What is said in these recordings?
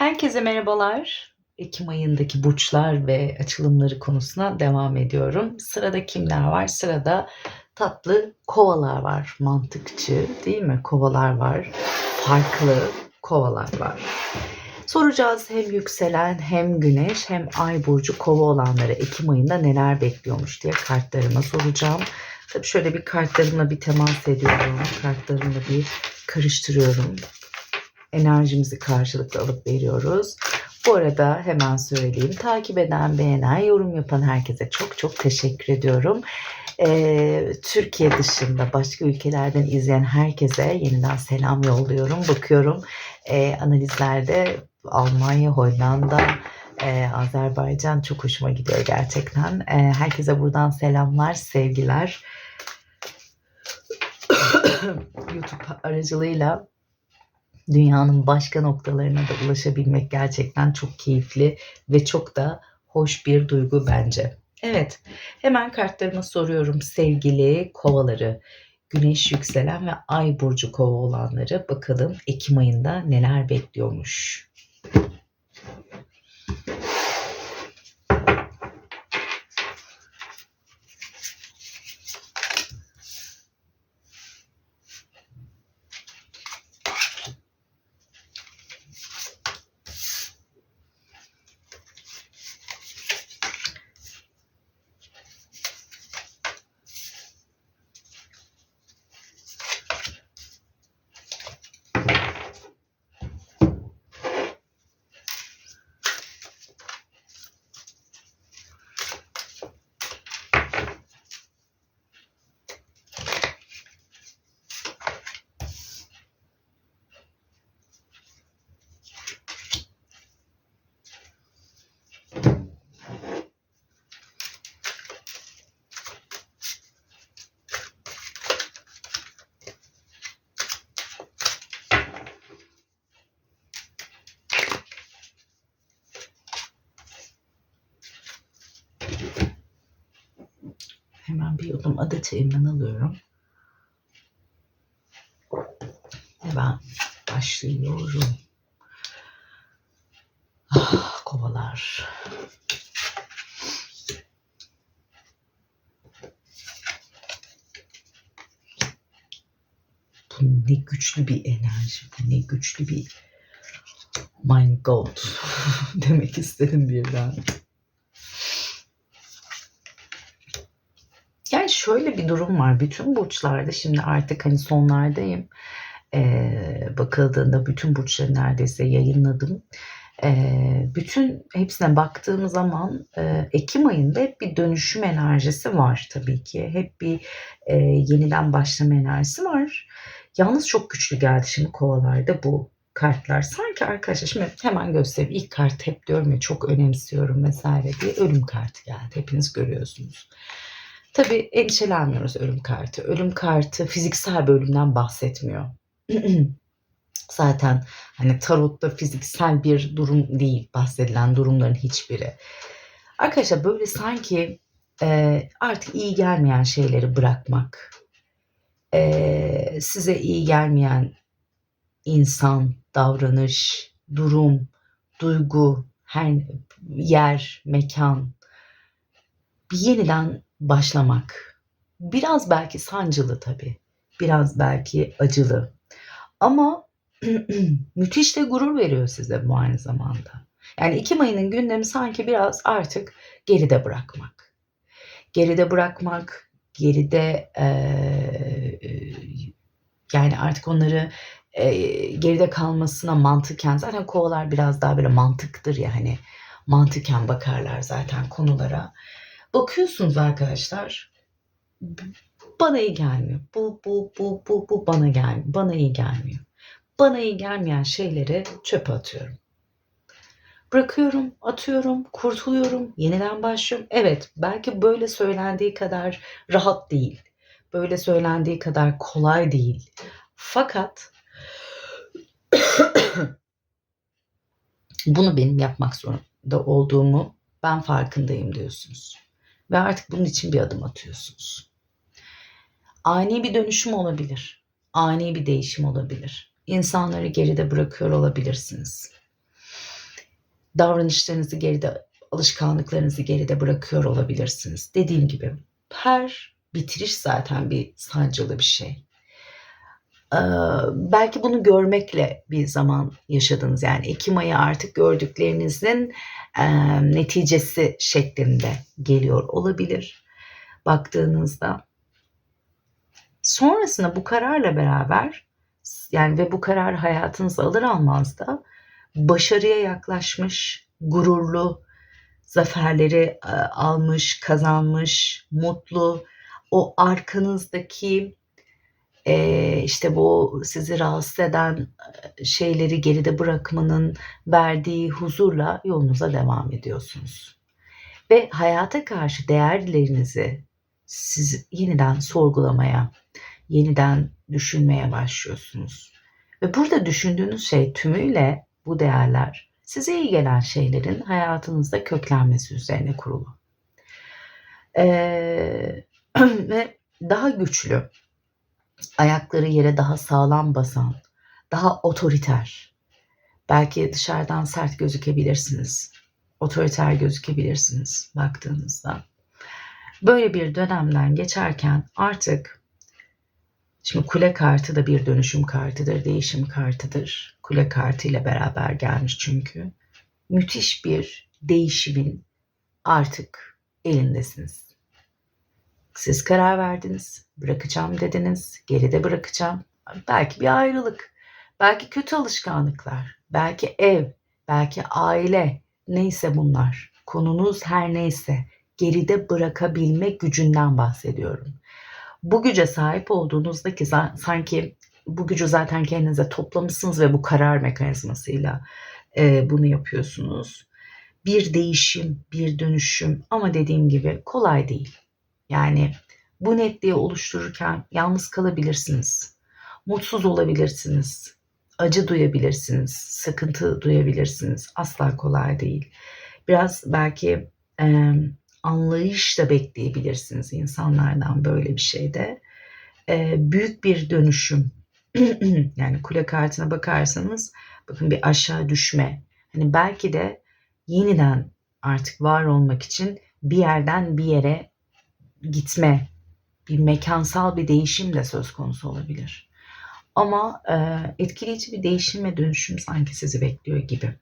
Herkese merhabalar. Ekim ayındaki burçlar ve açılımları konusuna devam ediyorum. Sırada kimler var? Sırada tatlı kovalar var. Mantıkçı değil mi? Kovalar var. Farklı kovalar var. Soracağız hem yükselen hem güneş hem ay burcu kova olanları Ekim ayında neler bekliyormuş diye kartlarıma soracağım. Tabii şöyle bir kartlarımla bir temas ediyorum. Kartlarımla bir karıştırıyorum enerjimizi karşılıklı alıp veriyoruz. Bu arada hemen söyleyeyim. Takip eden, beğenen, yorum yapan herkese çok çok teşekkür ediyorum. Ee, Türkiye dışında başka ülkelerden izleyen herkese yeniden selam yolluyorum. Bakıyorum e, analizlerde Almanya, Hollanda, e, Azerbaycan çok hoşuma gidiyor gerçekten. E, herkese buradan selamlar, sevgiler. YouTube aracılığıyla dünyanın başka noktalarına da ulaşabilmek gerçekten çok keyifli ve çok da hoş bir duygu bence. Evet, hemen kartlarıma soruyorum sevgili kovaları. Güneş yükselen ve ay burcu kova olanları bakalım Ekim ayında neler bekliyormuş. Yudum ada çayından alıyorum. Ve ben başlıyorum. Ah, kovalar. Bu ne güçlü bir enerji, bu ne güçlü bir my god demek istedim birden. Yani şöyle bir durum var. Bütün burçlarda şimdi artık hani sonlardayım. Ee, bakıldığında bütün burçları neredeyse yayınladım. Ee, bütün hepsine baktığım zaman e, Ekim ayında hep bir dönüşüm enerjisi var tabii ki. Hep bir e, yeniden başlama enerjisi var. Yalnız çok güçlü geldi şimdi kovalarda bu kartlar. Sanki arkadaşlar şimdi hemen göstereyim. İlk kart hep diyorum ya çok önemsiyorum vesaire diye ölüm kartı geldi. Hepiniz görüyorsunuz. Tabii endişelenmiyoruz ölüm kartı. Ölüm kartı fiziksel bir ölümden bahsetmiyor. Zaten hani tarotta fiziksel bir durum değil bahsedilen durumların hiçbiri. Arkadaşlar böyle sanki e, artık iyi gelmeyen şeyleri bırakmak, e, size iyi gelmeyen insan, davranış, durum, duygu, her yer, mekan bir yeniden başlamak. Biraz belki sancılı tabii. Biraz belki acılı. Ama müthiş de gurur veriyor size bu aynı zamanda. Yani Ekim ayının gündemi sanki biraz artık geride bırakmak. Geride bırakmak, geride e, yani artık onları e, geride kalmasına mantıken zaten kovalar biraz daha böyle mantıktır ya hani mantıken bakarlar zaten konulara. Bakıyorsunuz arkadaşlar bana iyi gelmiyor. Bu bu bu bu bu bana gelmiyor. Bana iyi gelmiyor. Bana iyi gelmeyen şeyleri çöpe atıyorum. Bırakıyorum, atıyorum, kurtuluyorum, yeniden başlıyorum. Evet, belki böyle söylendiği kadar rahat değil. Böyle söylendiği kadar kolay değil. Fakat bunu benim yapmak zorunda olduğumu ben farkındayım diyorsunuz. Ve artık bunun için bir adım atıyorsunuz. Ani bir dönüşüm olabilir. Ani bir değişim olabilir. İnsanları geride bırakıyor olabilirsiniz. davranışlarınızı geride, alışkanlıklarınızı geride bırakıyor olabilirsiniz. Dediğim gibi her bitiriş zaten bir sancılı bir şey. Ee, belki bunu görmekle bir zaman yaşadınız. Yani Ekim ayı artık gördüklerinizin e, neticesi şeklinde geliyor olabilir. Baktığınızda sonrasında bu kararla beraber yani ve bu karar hayatınıza alır almaz da başarıya yaklaşmış, gururlu, zaferleri e, almış, kazanmış, mutlu, o arkanızdaki e, işte bu sizi rahatsız eden şeyleri geride bırakmanın verdiği huzurla yolunuza devam ediyorsunuz. Ve hayata karşı değerlerinizi siz yeniden sorgulamaya, yeniden düşünmeye başlıyorsunuz. Ve burada düşündüğünüz şey tümüyle bu değerler size iyi gelen şeylerin hayatınızda köklenmesi üzerine kurulu. Ee, ve daha güçlü, ayakları yere daha sağlam basan, daha otoriter. Belki dışarıdan sert gözükebilirsiniz. Otoriter gözükebilirsiniz baktığınızda. Böyle bir dönemden geçerken artık şimdi kule kartı da bir dönüşüm kartıdır, değişim kartıdır. Kule kartı ile beraber gelmiş çünkü. Müthiş bir değişimin artık elindesiniz. Siz karar verdiniz. Bırakacağım dediniz. Geride bırakacağım. Belki bir ayrılık. Belki kötü alışkanlıklar. Belki ev. Belki aile. Neyse bunlar. Konunuz her neyse. Geride bırakabilme gücünden bahsediyorum. Bu güce sahip olduğunuzdaki sanki bu gücü zaten kendinize toplamışsınız ve bu karar mekanizmasıyla e, bunu yapıyorsunuz. Bir değişim, bir dönüşüm ama dediğim gibi kolay değil. Yani bu netliği oluştururken yalnız kalabilirsiniz. Mutsuz olabilirsiniz. Acı duyabilirsiniz. Sıkıntı duyabilirsiniz. Asla kolay değil. Biraz belki e, anlayış da bekleyebilirsiniz insanlardan böyle bir şeyde. E, büyük bir dönüşüm. yani kule kartına bakarsanız bakın bir aşağı düşme. Hani belki de yeniden artık var olmak için bir yerden bir yere gitme, bir mekansal bir değişim de söz konusu olabilir. Ama e, etkileyici bir değişim ve dönüşüm sanki sizi bekliyor gibi.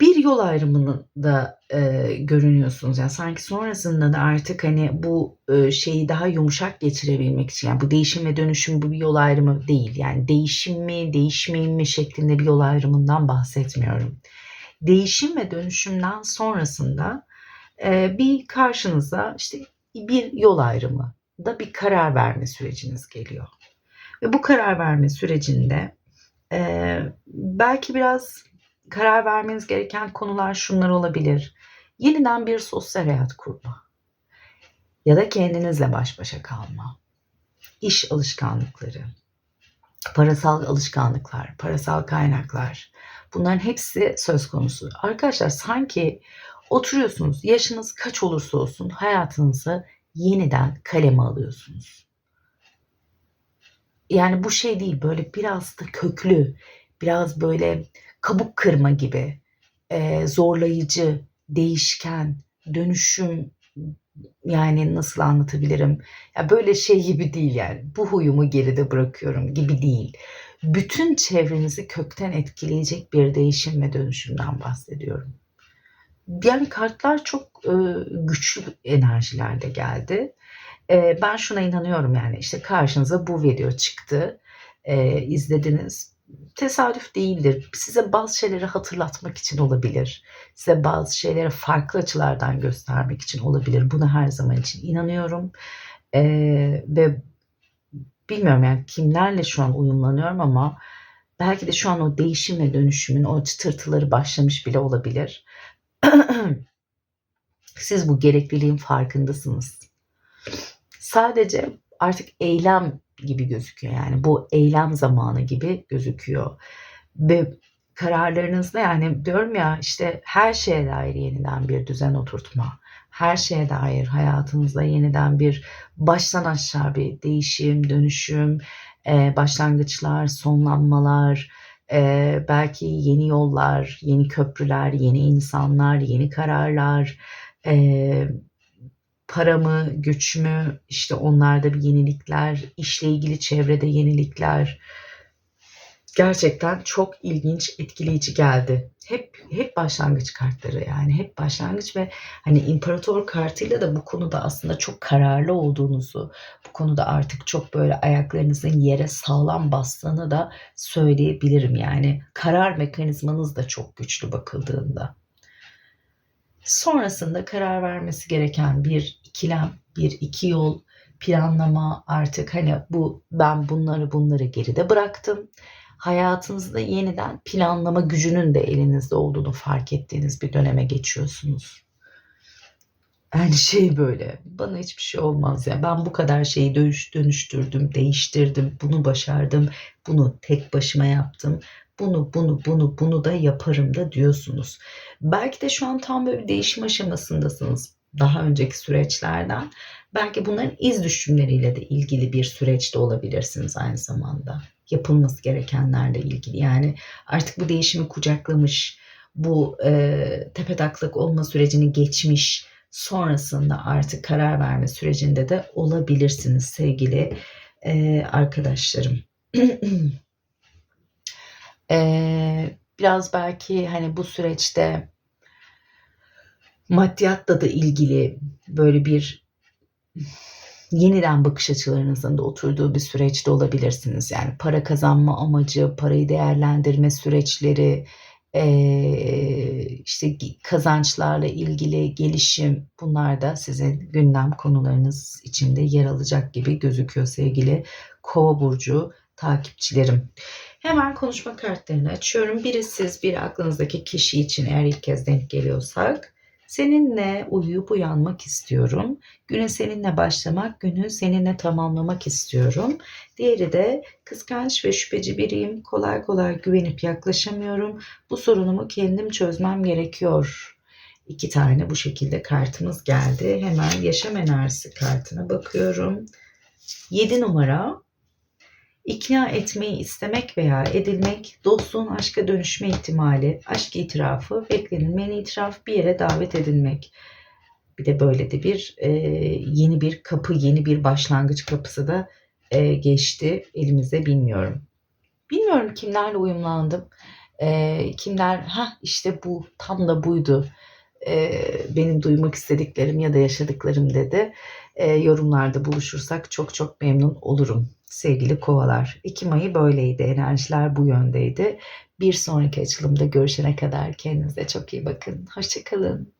Bir yol ayrımını da e, görünüyorsunuz. Yani sanki sonrasında da artık hani bu e, şeyi daha yumuşak geçirebilmek için yani bu değişim ve dönüşüm bu bir yol ayrımı değil. Yani değişim mi, değişmeyeyim mi şeklinde bir yol ayrımından bahsetmiyorum. Değişim ve dönüşümden sonrasında bir karşınıza işte bir yol ayrımı da bir karar verme süreciniz geliyor. Ve bu karar verme sürecinde belki biraz karar vermeniz gereken konular şunlar olabilir. Yeniden bir sosyal hayat kurma. Ya da kendinizle baş başa kalma. İş alışkanlıkları, parasal alışkanlıklar, parasal kaynaklar. Bunların hepsi söz konusu. Arkadaşlar sanki Oturuyorsunuz. Yaşınız kaç olursa olsun hayatınızı yeniden kaleme alıyorsunuz. Yani bu şey değil böyle biraz da köklü, biraz böyle kabuk kırma gibi, e, zorlayıcı, değişken, dönüşüm yani nasıl anlatabilirim? Ya böyle şey gibi değil yani. Bu huyumu geride bırakıyorum gibi değil. Bütün çevrenizi kökten etkileyecek bir değişim ve dönüşümden bahsediyorum yani kartlar çok e, güçlü enerjilerde geldi. E, ben şuna inanıyorum yani işte karşınıza bu video çıktı. E, izlediniz. Tesadüf değildir. Size bazı şeyleri hatırlatmak için olabilir. Size bazı şeyleri farklı açılardan göstermek için olabilir. Buna her zaman için inanıyorum. E, ve bilmiyorum yani kimlerle şu an uyumlanıyorum ama belki de şu an o değişim ve dönüşümün o çıtırtıları başlamış bile olabilir. Siz bu gerekliliğin farkındasınız. Sadece artık eylem gibi gözüküyor. Yani bu eylem zamanı gibi gözüküyor. Ve kararlarınızda yani diyorum ya işte her şeye dair yeniden bir düzen oturtma. Her şeye dair hayatınızda yeniden bir baştan aşağı bir değişim, dönüşüm, başlangıçlar, sonlanmalar, Eee, belki yeni yollar, yeni köprüler, yeni insanlar, yeni kararlar, eee, para mı, güç mü, işte onlarda bir yenilikler, işle ilgili çevrede yenilikler. Gerçekten çok ilginç, etkileyici geldi. Hep hep başlangıç kartları yani hep başlangıç ve hani imparator kartıyla da bu konuda aslında çok kararlı olduğunuzu, bu konuda artık çok böyle ayaklarınızın yere sağlam bastığını da söyleyebilirim yani. Karar mekanizmanız da çok güçlü bakıldığında. Sonrasında karar vermesi gereken bir ikilem, bir iki yol, planlama artık hani bu ben bunları bunları geride bıraktım. Hayatınızda yeniden planlama gücünün de elinizde olduğunu fark ettiğiniz bir döneme geçiyorsunuz. Yani şey böyle bana hiçbir şey olmaz ya ben bu kadar şeyi dönüş, dönüştürdüm, değiştirdim, bunu başardım, bunu tek başıma yaptım, bunu bunu bunu bunu da yaparım da diyorsunuz. Belki de şu an tam böyle bir değişim aşamasındasınız daha önceki süreçlerden. Belki bunların iz düşümleriyle de ilgili bir süreçte olabilirsiniz aynı zamanda. Yapılması gerekenlerle ilgili. Yani artık bu değişimi kucaklamış, bu e, tepedaklak olma sürecini geçmiş, sonrasında artık karar verme sürecinde de olabilirsiniz sevgili e, arkadaşlarım. e, biraz belki hani bu süreçte maddiyatla da ilgili böyle bir yeniden bakış açılarınızın da oturduğu bir süreçte olabilirsiniz. Yani para kazanma amacı, parayı değerlendirme süreçleri, işte kazançlarla ilgili gelişim bunlar da sizin gündem konularınız içinde yer alacak gibi gözüküyor sevgili Kova burcu takipçilerim. Hemen konuşma kartlarını açıyorum. Biri siz, biri aklınızdaki kişi için eğer ilk kez denk geliyorsak. Seninle uyuyup uyanmak istiyorum. Güne seninle başlamak, günü seninle tamamlamak istiyorum. Diğeri de kıskanç ve şüpheci biriyim. Kolay kolay güvenip yaklaşamıyorum. Bu sorunumu kendim çözmem gerekiyor. İki tane bu şekilde kartımız geldi. Hemen yaşam enerjisi kartına bakıyorum. 7 numara İkna etmeyi istemek veya edilmek, dostluğun aşka dönüşme ihtimali, aşk itirafı, beklenilmeyen itiraf, bir yere davet edilmek. Bir de böyle de bir e, yeni bir kapı, yeni bir başlangıç kapısı da e, geçti elimizde bilmiyorum. Bilmiyorum kimlerle uyumlandım. E, kimler, ha işte bu, tam da buydu e, benim duymak istediklerim ya da yaşadıklarım dedi. E, yorumlarda buluşursak çok çok memnun olurum sevgili kovalar. Ekim ayı böyleydi. Enerjiler bu yöndeydi. Bir sonraki açılımda görüşene kadar kendinize çok iyi bakın. Hoşçakalın.